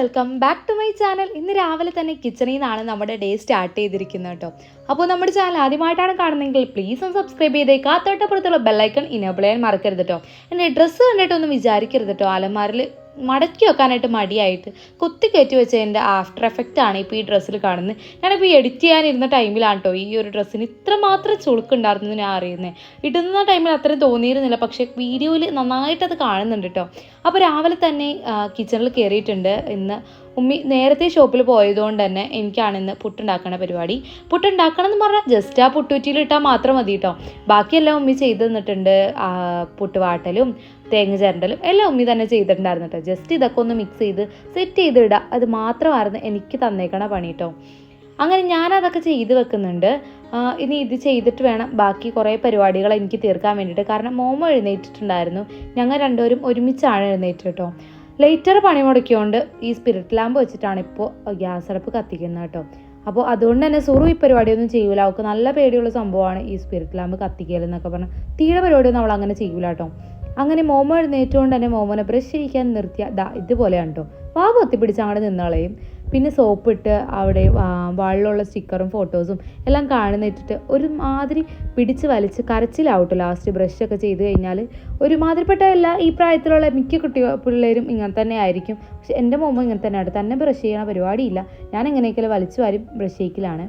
Welcome back to my channel ഇന്ന് രാവിലെ തന്നെ കിച്ചണിൽ നിന്നാണ് നമ്മുടെ ഡേ സ്റ്റാർട്ട് ചെയ്തിരിക്കുന്നത് കേട്ടോ അപ്പോൾ നമ്മുടെ ചാനൽ ആദ്യമായിട്ടാണ് കാണുന്നതെങ്കിൽ പ്ലീസ് ഒന്ന് സബ്സ്ക്രൈബ് ചെയ്തേക്ക് കാത്തോട്ടപ്പുറത്തുള്ള തൊട്ടപ്പുറത്തുള്ള ബെല്ലൈക്കൺ ഇനേബിൾ ചെയ്യാൻ മറക്കരുത് കേട്ടോ എന്റെ ഡ്രസ്സ് കണ്ടിട്ടൊന്നും വിചാരിക്കരുത് കേട്ടോ അലമാരിൽ മടക്കി വെക്കാനായിട്ട് മടിയായിട്ട് കുത്തി കയറ്റി വെച്ചതിന്റെ ആഫ്റ്റർ എഫക്റ്റ് ആണ് ഇപ്പോൾ ഈ ഡ്രസ്സിൽ കാണുന്നത്. ഞാനിപ്പോൾ എഡിറ്റ് ചെയ്യാനിരുന്ന ടൈമിലാണ് കേട്ടോ ഈ ഒരു ഡ്രസ്സിന് ഇത്രമാത്രം ചുളുക്കുണ്ടായിരുന്നു ഞാൻ അറിയുന്നത് ഇടുന്ന ടൈമിൽ അത്രയും തോന്നിയിരുന്നില്ല. പക്ഷേ വീഡിയോയിൽ നന്നായിട്ട് അത് കാണുന്നുണ്ട് കേട്ടോ അപ്പോൾ രാവിലെ തന്നെ കിച്ചണിൽ കയറിയിട്ടുണ്ട് ഇന്ന് ഉമ്മി നേരത്തെ ഷോപ്പിൽ പോയതുകൊണ്ട് തന്നെ എനിക്കാണ് ഇന്ന് പുട്ടുണ്ടാക്കണ പരിപാടി. പുട്ടുണ്ടാക്കണം എന്ന് പറഞ്ഞാൽ ജസ്റ്റ് ആ പുട്ടുറ്റിയിൽ ഇട്ടാൽ മാത്രം മതി കേട്ടോ ബാക്കിയെല്ലാം ഉമ്മി ചെയ്തു തന്നിട്ടുണ്ട്. പുട്ടുവാട്ടലും തേങ്ങ ചിരണ്ടലും എല്ലാം ഉമ്മി തന്നെ ചെയ്തിട്ടുണ്ടായിരുന്നു ജസ്റ്റ് ഇതൊക്കെ ഒന്ന് മിക്സ് ചെയ്ത് സെറ്റ് ചെയ്ത് ഇടുക അത് മാത്രമായിരുന്നു എനിക്ക് തന്നേക്കണ പണി കേട്ടോ അങ്ങനെ ഞാനതൊക്കെ ചെയ്ത് വെക്കുന്നുണ്ട്. ഇനി ഇത് ചെയ്തിട്ട് വേണം ബാക്കി കുറേ പരിപാടികൾ എനിക്ക് തീർക്കാൻ വേണ്ടിയിട്ട്. കാരണം മോമോ എഴുന്നേറ്റിട്ടുണ്ടായിരുന്നു. ഞങ്ങൾ രണ്ടുപേരും ഒരുമിച്ചാണ് എഴുന്നേറ്റ് കേട്ടോ ലേറ്റർ പണി മുടക്കിയോണ്ട് ഈ സ്പിരിറ്റ് ലാമ്പ് വെച്ചിട്ടാണ് ഇപ്പോൾ ഗ്യാസ് അടുപ്പ് കത്തിക്കുന്നത് കേട്ടോ. അപ്പോൾ അതുകൊണ്ട് തന്നെ സുറു ഈ പരിപാടിയൊന്നും ചെയ്യൂല. അവൾക്ക് നല്ല പേടിയുള്ള സംഭവമാണ് ഈ സ്പിരിറ്റ് ലാമ്പ് കത്തിക്കൽ എന്നൊക്കെ പറഞ്ഞാൽ തീരെ പരിപാടിയൊന്നും അവൾ അങ്ങനെ ചെയ്യൂല കേട്ടോ. അങ്ങനെ മോമോ എഴുന്നേറ്റുകൊണ്ട് തന്നെ മോമോനെ ബ്രഷ് ചെയ്യിക്കാൻ നിർത്തിയ ദാ ഇതുപോലെയാണ് കേട്ടോ. വാ പൊത്തിപ്പിടിച്ച് അങ്ങോട്ട് പിന്നെ സോപ്പ് ഇട്ട് അവിടെ വാളിലുള്ള സ്റ്റിക്കറും ഫോട്ടോസും എല്ലാം കാണുന്നിട്ടിട്ട് ഇട്ടിട്ട് ഒരുമാതിരി പിടിച്ച് വലിച്ച് കരച്ചിലാവട്ടോ ലാസ്റ്റ് ബ്രഷൊക്കെ ചെയ്ത് കഴിഞ്ഞാൽ. ഒരുമാതിരിപ്പെട്ട എല്ലാ ഈ പ്രായത്തിലുള്ള മിക്ക കുട്ടി പിള്ളേരും ഇങ്ങനെ തന്നെ ആയിരിക്കും. പക്ഷെ എന്റെ മോമ ഇങ്ങനെ തന്നെയാണ് തന്നെ ബ്രഷ് ചെയ്യണ പരിപാടിയില്ല. ഞാൻ എങ്ങനെയൊക്കെ വലിച്ചു വാരി ബ്രഷ് ചെയ്യിക്കലാണ്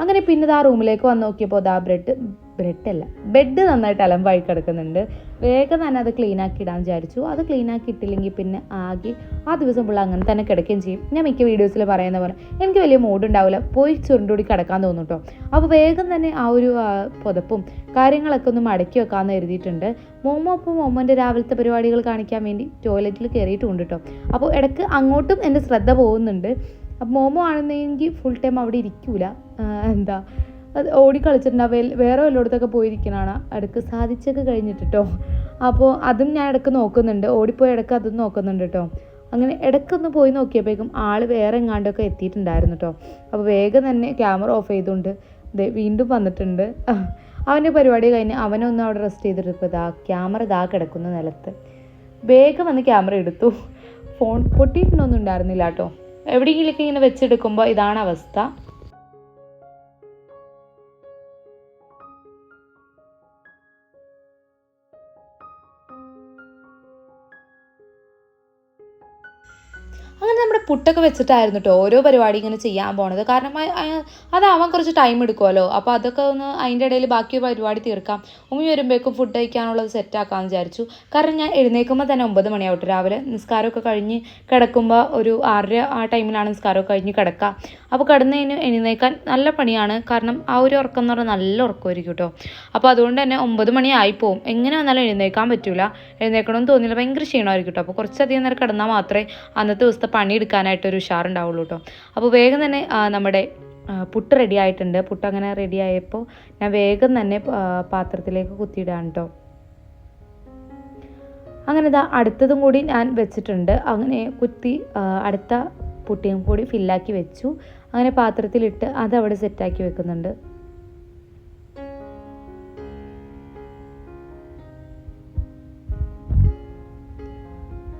അങ്ങനെ പിന്നെ ആ റൂമിലേക്ക് വന്ന് നോക്കിയപ്പോൾ ദാ ബ്രെഡ് ബ്രെഡ് അല്ല ബെഡ് നന്നായിട്ട് അലമ്പായി കിടക്കുന്നുണ്ട്. വേഗം തന്നെ അത് ക്ലീൻ ആക്കി ഇടാൻ വിചാരിച്ചു. അത് ക്ലീൻ ആക്കി ഇട്ടില്ലെങ്കിൽ പിന്നെ ആകെ ആ ദിവസം പുള്ള അങ്ങനെ തന്നെ കിടക്കുകയും ചെയ്യും. ഞാൻ മിക്ക വീഡിയോസിൽ പറയുന്ന പോലെ എനിക്ക് വലിയ മൂഡ് ഉണ്ടാവില്ല. പോയി ചുരുണ്ടുകൂടി കിടക്കാൻ തോന്നും കേട്ടോ അപ്പോൾ വേഗം തന്നെ ആ ഒരു പുതപ്പും കാര്യങ്ങളൊക്കെ ഒന്ന് മടക്കി വെക്കാമെന്ന് എഴുതിയിട്ടുണ്ട് മോമോ അപ്പോൾ മോമോന്റെ രാവിലത്തെ പരിപാടികൾ കാണിക്കാൻ വേണ്ടി ടോയ്ലറ്റിൽ കയറിയിട്ടുണ്ട് കേട്ടോ അപ്പോൾ ഇടയ്ക്ക് അങ്ങോട്ടും എന്റെ ശ്രദ്ധ പോകുന്നുണ്ട്. അപ്പോൾ മോമോ ആണെന്നെങ്കിൽ ഫുൾ ടൈം അവിടെ ഇരിക്കൂല. എന്താ അത് ഓടി കളിച്ചിട്ടുണ്ടാവും വേറെ വല്ലയിടത്തൊക്കെ പോയിരിക്കണതാണ് ഇടയ്ക്ക് സാധിച്ചൊക്കെ കഴിഞ്ഞിട്ട് കേട്ടോ അപ്പോൾ അതും ഞാൻ ഇടയ്ക്ക് നോക്കുന്നുണ്ട്. ഓടിപ്പോയി ഇടയ്ക്ക് അതും നോക്കുന്നുണ്ട് കേട്ടോ അങ്ങനെ ഇടയ്ക്കൊന്ന് പോയി നോക്കിയപ്പോഴേക്കും ആൾ വേറെ എങ്ങാണ്ടൊക്കെ എത്തിയിട്ടുണ്ടായിരുന്നു കേട്ടോ അപ്പോൾ വേഗം തന്നെ ക്യാമറ ഓഫ് ചെയ്തുകൊണ്ട് ദേ വീണ്ടും വന്നിട്ടുണ്ട്. അവന്റെ പരിപാടി കഴിഞ്ഞ് അവനൊന്നും അവിടെ റെസ്റ്റ് ചെയ്തിട്ട് ഇപ്പോൾ ഇതാ ക്യാമറ ഇതാ കിടക്കുന്ന നിലത്ത്. വേഗം വന്ന് ക്യാമറ എടുത്തു. ഫോൺ പൊട്ടിയിട്ടുണ്ടൊന്നും ഉണ്ടായിരുന്നില്ല കേട്ടോ എവിടെയെങ്കിലൊക്കെ ഇങ്ങനെ വെച്ചെടുക്കുമ്പോൾ ഇതാണ് അവസ്ഥ. അങ്ങനെ നമ്മുടെ പുട്ടൊക്കെ വെച്ചിട്ടായിരുന്നു കേട്ടോ ഓരോ പരിപാടി ഇങ്ങനെ ചെയ്യാൻ പോണത്. കാരണം അതാവാൻ കുറച്ച് ടൈം എടുക്കുമല്ലോ അപ്പോൾ അതൊക്കെ ഒന്ന് അതിന്റെ ഇടയിൽ ബാക്കി പരിപാടി തീർക്കാം. ഉമ്മി വരുമ്പോഴേക്കും ഫുഡ് കഴിക്കാനുള്ളത് സെറ്റാക്കാമെന്ന് വിചാരിച്ചു. കാരണം ഞാൻ എഴുന്നേൽക്കുമ്പോൾ തന്നെ ഒമ്പത് മണിയാവട്ടെ രാവിലെ. നിസ്കാരമൊക്കെ കഴിഞ്ഞ് കിടക്കുമ്പോൾ ഒരു ആറര ആ ടൈമിലാണ് നിസ്കാരമൊക്കെ കഴിഞ്ഞ് കിടക്കുക അപ്പോൾ കിടന്നതിന് എഴുന്നേൽക്കാൻ നല്ല പണിയാണ്. കാരണം ആ ഒരു ഉറക്കം എന്ന് പറഞ്ഞാൽ നല്ല ഉറക്കമായിരിക്കും കേട്ടോ അപ്പോൾ അതുകൊണ്ട് തന്നെ ഒമ്പത് മണി ആയിപ്പോവും എങ്ങനെ വന്നാലും എഴുന്നേൽക്കാൻ പറ്റില്ല എഴുന്നേൽക്കണമെന്ന് തോന്നിയില്ല ഭയങ്കര ക്ഷീണമായിരിക്കും കേട്ടോ അപ്പോൾ കുറച്ചധികം നേരം കിടന്നാൽ മാത്രമേ അന്നത്തെ ദിവസത്തെ പണി ഒരു ഉഷാറുണ്ടാവുള്ളൂ കേട്ടോ അപ്പോൾ വേഗം തന്നെ നമ്മുടെ പുട്ട് റെഡി ആയിട്ടുണ്ട് പുട്ട് അങ്ങനെ റെഡി ആയപ്പോൾ ഞാൻ വേഗം തന്നെ പാത്രത്തിലേക്ക് കുത്തിയിടാൻ കേട്ടോ അങ്ങനെ ഇതാ അടുത്തതും കൂടി ഞാൻ വെച്ചിട്ടുണ്ട്. അങ്ങനെ കുത്തി അടുത്ത പുട്ടിയും കൂടി ഫില്ലാക്കി വെച്ചു. അങ്ങനെ പാത്രത്തിലിട്ട് അതവിടെ സെറ്റാക്കി വെക്കുന്നുണ്ട്.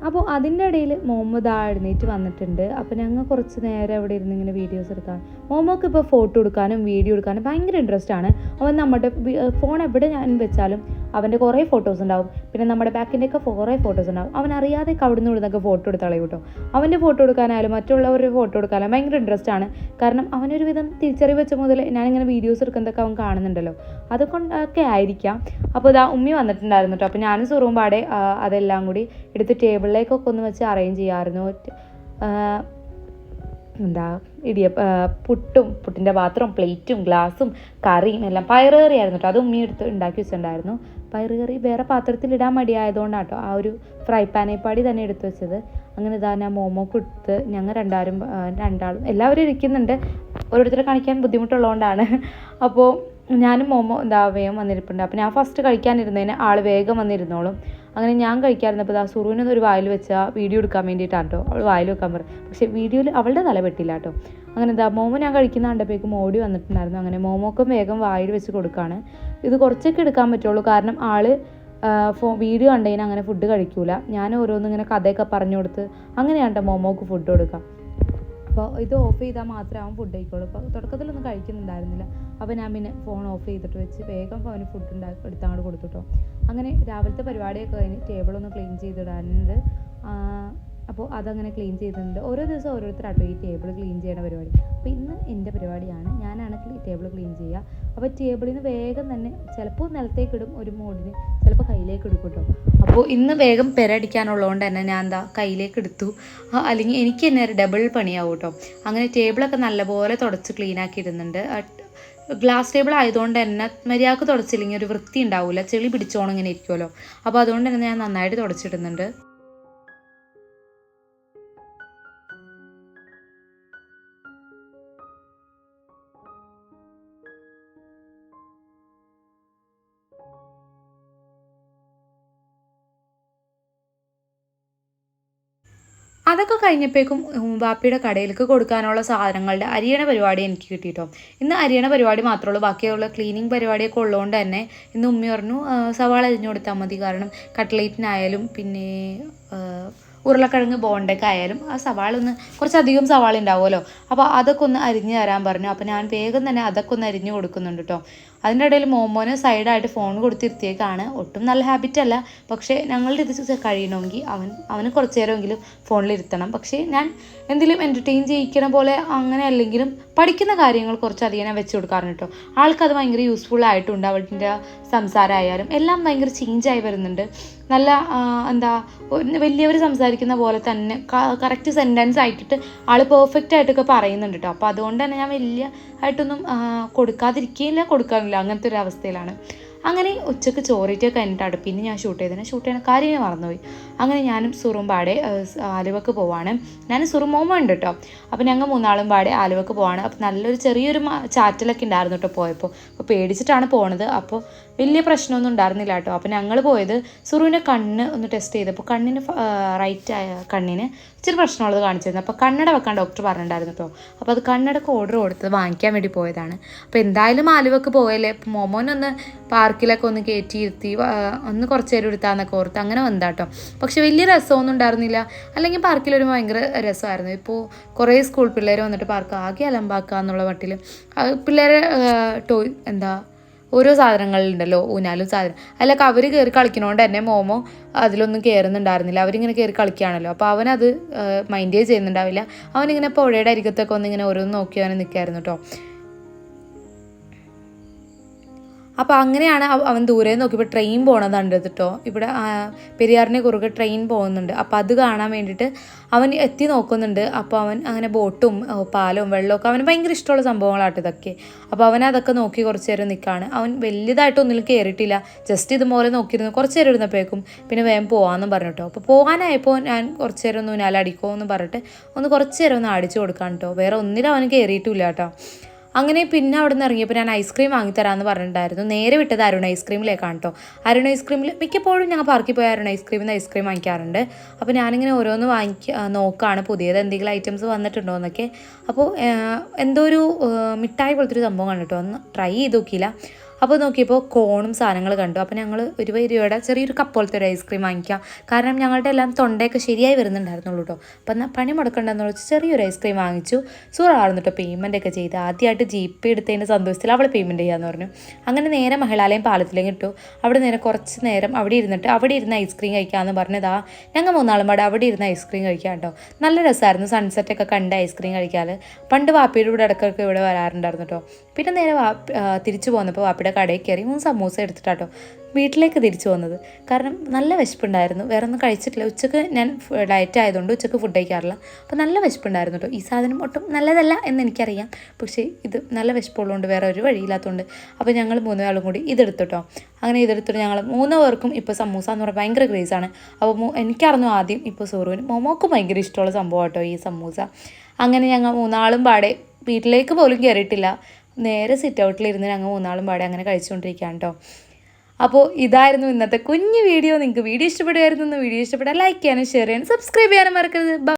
അപ്പോൾ അതിന്റെ ഇടയിൽ മുഹമ്മദ് ആ എഴുന്നേറ്റ് വന്നിട്ടുണ്ട്. അപ്പോൾ ഞങ്ങൾ കുറച്ച് നേരം അവിടെ ഇരുന്ന് ഇങ്ങനെ വീഡിയോസ് എടുക്കാൻ മോമോക്ക് ഇപ്പോൾ ഫോട്ടോ എടുക്കാനും വീഡിയോ എടുക്കാനും ഭയങ്കര ഇൻട്രസ്റ്റ് ആണ്. അവൻ നമ്മുടെ ഫോൺ എവിടെ ഞാൻ വെച്ചാലും അവന്റെ കുറേ ഫോട്ടോസ് ഉണ്ടാവും. പിന്നെ നമ്മുടെ ബാക്കിന്റെയൊക്കെ കുറേ ഫോട്ടോസ് ഉണ്ടാവും. അവൻ അറിയാതെ അവിടെ നിന്ന് ഇവിടുന്നൊക്കെ ഫോട്ടോ എടുത്താളെ കേട്ടോ. അവന്റെ ഫോട്ടോ എടുക്കാനായാലും മറ്റുള്ളവരുടെ ഫോട്ടോ എടുക്കാനും ഭയങ്കര ഇൻട്രസ്റ്റ് ആണ്. കാരണം അവനൊരു വിധം തിരിച്ചറിവ് വെച്ച മുതൽ ഞാനിങ്ങനെ വീഡിയോസ് എടുക്കുന്നതൊക്കെ അവൻ കാണുന്നുണ്ടല്ലോ. അതുകൊണ്ടൊക്കെ ആയിരിക്കാം. അപ്പോൾ ഇതാ ഉമ്മി വന്നിട്ടുണ്ടായിരുന്നു കേട്ടോ. അപ്പോൾ ഞാനും സുറും പാടെ അതെല്ലാം കൂടി എടുത്ത് ടേബിളിലേക്കൊക്കെ ഒന്ന് വെച്ച് അറേഞ്ച് ചെയ്യാമായിരുന്നു. എന്താ ഇടിയ പുട്ടും പുട്ടിന്റെ പാത്രവും പ്ലേറ്റും ഗ്ലാസും കറിയും എല്ലാം. പയറ് ആയിരുന്നു കേട്ടോ. അത് ഉമ്മി എടുത്ത് ഉണ്ടാക്കി വെച്ചിട്ടുണ്ടായിരുന്നു. പയറ് കറി വേറെ പാത്രത്തിൽ ഇടാൻ മടിയായതുകൊണ്ടാണ് കേട്ടോ ആ ഒരു ഫ്രൈ പാനേപ്പാടി തന്നെ എടുത്തു വെച്ചത്. അങ്ങനെ ഇതാ ഞാൻ മോമോക്ക് എടുത്ത് ഞങ്ങൾ രണ്ടാരും രണ്ടാളും എല്ലാവരും ഇരിക്കുന്നുണ്ട്. ഓരോരുത്തരെ കാണിക്കാൻ ബുദ്ധിമുട്ടുള്ളതുകൊണ്ടാണ്. അപ്പോൾ ഞാനും മോമോ എന്താ വേഗം വന്നിരിപ്പുണ്ട്. അപ്പോൾ ഞാൻ ഫസ്റ്റ് കഴിക്കാനിരുന്നതിന് ആൾ വേഗം വന്നിരുന്നോളും. അങ്ങനെ ഞാൻ കഴിക്കാതിരുന്നപ്പോൾ ആ സുറുവിനൊന്നും ഒരു വായിൽ വെച്ചാൽ വീഡിയോ എടുക്കാൻ വേണ്ടിയിട്ടാണ് കേട്ടോ അവൾ വായിൽ വെക്കാൻ പറയും പക്ഷേ വീഡിയോയിൽ അവളുടെ തല പെട്ടില്ല കേട്ടോ അങ്ങനെ എന്താ മോമോ ഞാൻ കഴിക്കുന്ന കണ്ടപ്പോഴേക്കും ഓടി വന്നിട്ടുണ്ടായിരുന്നു. അങ്ങനെ മോമോക്കും വേഗം വായിൽ വെച്ച് കൊടുക്കുകയാണ് ഇത് കുറച്ചൊക്കെ എടുക്കാൻ പറ്റുള്ളൂ. കാരണം ആൾ ഫോ വീഡിയോ കണ്ടതിന് അങ്ങനെ ഫുഡ് കഴിക്കൂല. ഞാൻ ഓരോന്നിങ്ങനെ കഥയൊക്കെ പറഞ്ഞു കൊടുത്ത് അങ്ങനെയാണ് മോമോക്ക് ഫുഡ് കൊടുക്കുക. അപ്പോൾ ഇത് ഓഫ് ചെയ്താൽ മാത്രമേ അവൻ ഫുഡ് കഴിക്കുള്ളൂ. അപ്പോൾ തുടക്കത്തിലൊന്നും കഴിക്കുന്നുണ്ടായിരുന്നില്ല. അപ്പോൾ ഞാൻ പിന്നെ ഫോൺ ഓഫ് ചെയ്തിട്ട് വെച്ച് വേഗം അവന് ഫുഡ് ഉണ്ടാക്കി എടുത്തങ്ങോട്ട് കൊടുത്തുട്ടോ അങ്ങനെ രാവിലത്തെ പരിപാടിയൊക്കെ കഴിഞ്ഞ് ടേബിളൊന്ന് ക്ലീൻ ചെയ്തിടാനുണ്ട്. അപ്പോൾ അതങ്ങനെ ക്ലീൻ ചെയ്തിട്ടുണ്ട്. ഓരോ ദിവസം ഓരോരുത്തരാട്ടോ ഈ ടേബിൾ ക്ലീൻ ചെയ്യണ പരിപാടി. അപ്പോൾ ഇന്ന് എന്റെ പരിപാടിയാണ്. ഞാനാണ് ടേബിൾ ക്ലീൻ ചെയ്യുക. അപ്പോൾ ടേബിളിൽ നിന്ന് വേഗം തന്നെ ചിലപ്പോൾ നിലത്തേക്ക് ഇടും ഒരു മോഡിന് ചിലപ്പോൾ കയ്യിലേക്ക് എടുക്കും കേട്ടോ. അപ്പോൾ ഇന്ന് വേഗം പെരടിക്കാനുള്ളതുകൊണ്ട് തന്നെ ഞാൻ എന്താ കയ്യിലേക്ക് എടുത്തു. അല്ലെങ്കിൽ എനിക്ക് തന്നെ ഒരു ഡബിൾ പണിയാവും കേട്ടോ. അങ്ങനെ ടേബിളൊക്കെ നല്ലപോലെ തുടച്ച് ക്ലീൻ ആക്കി ഇടുന്നുണ്ട്. ഗ്ലാസ് ടേബിൾ ആയതുകൊണ്ട് തന്നെ മര്യാദയ്ക്ക് തുടച്ചില്ലെങ്കിൽ ഒരു വൃത്തി ഉണ്ടാവില്ല ചെളി പിടിച്ചോണം ഇങ്ങനെ ഇരിക്കുമല്ലോ അപ്പോൾ അതുകൊണ്ട് തന്നെ ഞാൻ നന്നായിട്ട് തുടച്ചിടുന്നുണ്ട്. അതൊക്കെ കഴിഞ്ഞപ്പോഴേക്കും ബാപ്പിയുടെ കടയിലേക്ക് കൊടുക്കാനുള്ള സാധനങ്ങളുടെ അരിയണ പരിപാടി എനിക്ക് കിട്ടിയിട്ടോ. ഇന്ന് അരിയണ പരിപാടി മാത്രമേ ഉള്ളൂ. ബാക്കിയുള്ള ക്ലീനിങ് പരിപാടിയൊക്കെ ഉള്ളതുകൊണ്ട് തന്നെ ഇന്ന് ഉമ്മി പറഞ്ഞു സവാള അരിഞ്ഞു കൊടുത്താൽ മതി. കാരണം കട്ട്ലേറ്റിനായാലും പിന്നെ ഉരുളക്കിഴങ്ങ് ബോണ്ടൊക്കെ ആയാലും ആ സവാള ഒന്ന് കുറച്ചധികം സവാള ഉണ്ടാവുമല്ലോ. അപ്പോൾ അതൊക്കെ ഒന്ന് അരിഞ്ഞ് തരാൻ പറഞ്ഞു. അപ്പോൾ ഞാൻ വേഗം തന്നെ അതൊക്കെ ഒന്ന് അരിഞ്ഞു കൊടുക്കുന്നുണ്ട് കേട്ടോ. അതിന്റെ ഇടയിൽ മോമോന് സൈഡായിട്ട് ഫോൺ കൊടുത്തിരുത്തിയേക്കാണ്. ഒട്ടും നല്ല ഹാബിറ്റ് അല്ല പക്ഷേ ഞങ്ങളുടെ ഇത് കഴിയണമെങ്കിൽ അവൻ അവന് കുറച്ച് നേരമെങ്കിലും ഫോണിലിരുത്തണം പക്ഷേ ഞാൻ എന്തെങ്കിലും എന്റർടൈൻ ചെയ്യിക്കണ പോലെ അങ്ങനെ അല്ലെങ്കിലും പഠിക്കുന്ന കാര്യങ്ങൾ കുറച്ചധികം ഞാൻ വെച്ച് കൊടുക്കാറുണ്ട് കേട്ടോ. ആൾക്കത് ഭയങ്കര യൂസ്ഫുൾ ആയിട്ടുണ്ട്. അവന്റെ സംസാരമായാലും എല്ലാം ഭയങ്കര ചേഞ്ചായി വരുന്നുണ്ട്. നല്ല എന്താ വലിയവർ സംസാരിക്കുന്ന പോലെ തന്നെ കറക്റ്റ് സെന്റൻസ് ആയിട്ടിട്ട് ആൾ പെർഫെക്റ്റ് ആയിട്ടൊക്കെ പറയുന്നുണ്ട് കേട്ടോ. അപ്പോൾ അതുകൊണ്ട് തന്നെ ഞാൻ വലിയ ആയിട്ടൊന്നും കൊടുക്കാതിരിക്കുകയില്ല. കൊടുക്കാതിരിക്കുകയില്ല കൊടുക്കാറില്ല അങ്ങനത്തെ ഒരു അവസ്ഥയിലാണ്. അങ്ങനെ ഉച്ചയ്ക്ക് ചോറിറ്റൊക്കെ കഴിഞ്ഞിട്ടാണ് പിന്നെ ഞാൻ ഷൂട്ട് ചെയ്തതിന് ഷൂട്ട് ചെയ്യുന്ന കാര്യം ഞാൻ മറന്നുപോയി. അങ്ങനെ ഞാനും സുറും പാടെ ആലുവക്ക് പോവാണ്. ഞാൻ സുറും മോമ ഉണ്ട് കേട്ടോ അപ്പോൾ ഞങ്ങൾ മൂന്നാളും പാടെ ആലുവക്ക് പോവാണ്. അപ്പോൾ നല്ലൊരു ചെറിയൊരു ചാറ്റലൊക്കെ ഉണ്ടായിരുന്നു കേട്ടോ പോയപ്പോൾ അപ്പോൾ പേടിച്ചിട്ടാണ് പോണത്. അപ്പോൾ വലിയ പ്രശ്നമൊന്നും ഉണ്ടായിരുന്നില്ല കേട്ടോ. അപ്പോൾ ഞങ്ങൾ പോയത് സുറുവിന്റെ കണ്ണ് ഒന്ന് ടെസ്റ്റ് ചെയ്തപ്പോൾ കണ്ണിന് റൈറ്റ് ആയ കണ്ണിന് ഇച്ചിരി പ്രശ്നമുള്ളത് കാണിച്ചിരുന്നു അപ്പോൾ കണ്ണട വെക്കാൻ ഡോക്ടർ പറഞ്ഞിട്ടുണ്ടായിരുന്നു കേട്ടോ അപ്പോൾ അത് കണ്ണടക്ക് ഓർഡർ കൊടുത്ത് വാങ്ങിക്കാൻ വേണ്ടി പോയതാണ്. അപ്പോൾ എന്തായാലും ആലുവക്ക് പോയല്ലേ? മോമോനൊന്ന് പാർക്കിലൊക്കെ ഒന്ന് കയറ്റിയിരുത്തി ഒന്ന് കുറച്ച് നേരം എടുത്താന്നൊക്കെ ഓർത്ത് അങ്ങനെ വന്നാട്ടോ പക്ഷെ വലിയ രസമൊന്നും ഉണ്ടായിരുന്നില്ല. അല്ലെങ്കിൽ പാർക്കിൽ ഒരു ഭയങ്കര രസമായിരുന്നു. ഇപ്പോൾ കുറേ സ്കൂൾ പിള്ളേർ വന്നിട്ട് പാർക്ക് ആകെ അലമ്പാക്കുക എന്നുള്ള മട്ടിൽ പിള്ളേരെ ടോയ് എന്താ ഓരോ സാധനങ്ങളുണ്ടല്ലോ ഊനാലും സാധനം. അല്ല അവർ കയറി കളിക്കണോണ്ട് തന്നെ മോമോ അതിലൊന്നും കയറുന്നുണ്ടായിരുന്നില്ല അവരിങ്ങനെ കയറി കളിക്കുകയാണല്ലോ. അപ്പോൾ അവനത് മൈൻഡേ ചെയ്യുന്നുണ്ടാവില്ല. അവനിങ്ങനെ പുഴയുടെ അരികത്തൊക്കെ ഒന്ന് ഇങ്ങനെ ഓരോന്ന് നോക്കി അവനെ നിൽക്കായിരുന്നു കേട്ടോ അപ്പോൾ അങ്ങനെയാണ് അവൻ ദൂരെ നോക്കിയപ്പോൾ ട്രെയിൻ പോകണത് കണ്ടത് കേട്ടോ ഇവിടെ പെരിയാറിനെ കുറുകെ ട്രെയിൻ പോകുന്നുണ്ട്. അപ്പോൾ അത് കാണാൻ വേണ്ടിയിട്ട് അവൻ എത്തി നോക്കുന്നുണ്ട്. അപ്പോൾ അവൻ അങ്ങനെ ബോട്ടും പാലും വെള്ളമൊക്കെ അവന് ഭയങ്കര ഇഷ്ടമുള്ള സംഭവങ്ങളാട്ടോ ഇതൊക്കെ. അപ്പോൾ അവൻ അതൊക്കെ നോക്കി കുറച്ച് നേരം നിൽക്കുകയാണ് അവൻ വലിയതായിട്ട് ഒന്നിലും കയറിയിട്ടില്ല ജസ്റ്റ് ഇതുപോലെ നോക്കിയിരുന്നു. കുറച്ച് നേരം ഇരുന്നപ്പോഴേക്കും പിന്നെ വേഗം പോകാമെന്നും പറഞ്ഞു അപ്പോൾ പോകാനായപ്പോൾ ഞാൻ കുറച്ച് നേരം ഒന്ന് ഊനാലടിക്കുമോ എന്ന് പറഞ്ഞിട്ട് ഒന്ന് കുറച്ച് നേരം ഒന്ന് അടിച്ചു കൊടുക്കാൻ കേട്ടോ വേറെ ഒന്നിലും അവൻ കയറിയിട്ടില്ല കേട്ടോ അങ്ങനെ പിന്നെ അവിടെ നിന്ന് ഇറങ്ങിയപ്പോൾ ഞാൻ ഐസ്ക്രീം വാങ്ങിത്തരാമെന്ന് പറഞ്ഞിട്ടുണ്ടായിരുന്നു. നേരെ വിട്ടത് അരുൺ ഐസ്ക്രീമിലേക്കാണ് കേട്ടോ അരുൺ ഐസ്ക്രീമിൽ മിക്കപ്പോഴും ഞാൻ പാർക്കിൽ പോയി അരുൺ ഐസ്ക്രീമിൽ നിന്ന് ഐസ്ക്രീം വാങ്ങിക്കാറുണ്ട്. അപ്പോൾ ഞാനിങ്ങനെ ഓരോന്ന് വാങ്ങിക്ക ആ, നോക്കുകയാണ് പുതിയത് എന്തെങ്കിലും ഐറ്റംസ് വന്നിട്ടുണ്ടോ എന്നൊക്കെ. അപ്പോൾ എന്തോ ഒരു മിഠായി പോലത്തെ ഒരു സംഭവം കണ്ടിട്ടോ. ഒന്ന് ട്രൈ ചെയ്ത് നോക്കിയില്ല. അപ്പോൾ നോക്കിയപ്പോൾ കോണും സാധനങ്ങൾ കണ്ടു. അപ്പോൾ ഞങ്ങൾ ഇരുപത് രൂപയുടെ ചെറിയൊരു കപ്പ് പോലത്തെ ഒരു ഐസ്ക്രീം വാങ്ങിക്കാം. കാരണം ഞങ്ങളുടെ എല്ലാം തൊണ്ടയൊക്കെ ശരിയായി വരുന്നുണ്ടായിരുന്നുള്ളൂ കേട്ടോ അപ്പം എന്നാൽ പണി മുടക്കണ്ടെന്ന് വെച്ച് ചെറിയൊരു ഐസ്ക്രീം വാങ്ങിച്ചു. സൂറായിരുന്നു കേട്ടോ പേയ്മെന്റ് ഒക്കെ ചെയ്ത് ആദ്യമായിട്ട് ജി പേ എടുത്തതിന്റെ സന്തോഷത്തിൽ അവൾ പേയ്മെന്റ് ചെയ്യാമെന്ന് പറഞ്ഞു. അങ്ങനെ നേരെ മഹിളാലയം പാലത്തിലേക്ക് ഇട്ടു. അവിടെ നേരെ കുറച്ച് നേരം അവിടെ ഇരുന്നിട്ട് അവിടെ ഇരുന്ന് ഐസ്ക്രീം കഴിക്കാമെന്ന് പറഞ്ഞതാ ഞങ്ങൾ മൂന്നാളും പാടെ അവിടെ ഇരുന്ന് ഐസ്ക്രീം കഴിക്കാം കേട്ടോ നല്ല രസമായിരുന്നു സൺസെറ്റൊക്കെ കണ്ട് ഐസ്ക്രീം കഴിക്കാൻ പണ്ട് വാപ്പിയുടെ കൂടെ ഇടയ്ക്കൊക്കെ ഇവിടെ വരാറുണ്ടായിരുന്നു കേട്ടോ പിന്നെ നേരെ വാ തിരിച്ചു പോന്നപ്പോൾ വാപ്പിയുടെ കടയിൽ കയറി മൂന്ന് സമൂസ എടുത്തിട്ടാട്ടോ വീട്ടിലേക്ക് തിരിച്ചു വന്നത്. കാരണം നല്ല വിശപ്പുണ്ടായിരുന്നു. വേറെ ഒന്നും കഴിച്ചിട്ടില്ല. ഉച്ചയ്ക്ക് ഞാൻ ഡയറ്റ് ആയതുകൊണ്ട് ഉച്ചയ്ക്ക് ഫുഡ് കഴിക്കാറില്ല. അപ്പോൾ നല്ല വിശപ്പുണ്ടായിരുന്നു കേട്ടോ ഈ സാധനം ഒട്ടും നല്ലതല്ല എന്ന് എനിക്കറിയാം. പക്ഷേ ഇത് നല്ല വിശപ്പുള്ളതുകൊണ്ട് വേറെ ഒരു വഴിയില്ലാത്തതുകൊണ്ട് അപ്പോൾ ഞങ്ങൾ മൂന്ന് ആളും കൂടി ഇതെടുത്തിട്ടോ അങ്ങനെ ഇതെടുത്തിട്ട് ഞങ്ങൾ മൂന്ന് പേർക്കും ഇപ്പോൾ സമൂസ എന്ന് പറഞ്ഞാൽ ഭയങ്കര ക്രേസാണ് അപ്പോൾ എനിക്കറിഞ്ഞു ആദ്യം ഇപ്പോൾ സോറുവിന് മോമോക്കും ഭയങ്കര ഇഷ്ടമുള്ള സംഭവം കേട്ടോ ഈ സമൂസ. അങ്ങനെ ഞങ്ങൾ മൂന്നാളും പാടെ വീട്ടിലേക്ക് പോലും കയറിയിട്ടില്ല. നേരെ സിറ്റ് ഔട്ടിലിരുന്ന് ഞങ്ങൾ മൂന്നാളും പാടെ അങ്ങനെ കഴിച്ചുകൊണ്ടിരിക്കുകയാണ് കേട്ടോ അപ്പോൾ ഇതായിരുന്നു ഇന്നത്തെ കുഞ്ഞു വീഡിയോ. നിങ്ങൾക്ക് വീഡിയോ ഇഷ്ടപ്പെടുമായിരുന്നു വീഡിയോ ഇഷ്ടപ്പെട്ടാൽ ലൈക്ക് ചെയ്യാനും ഷെയർ ചെയ്യാനും സബ്സ്ക്രൈബ് ചെയ്യാനും മറക്കരുത്.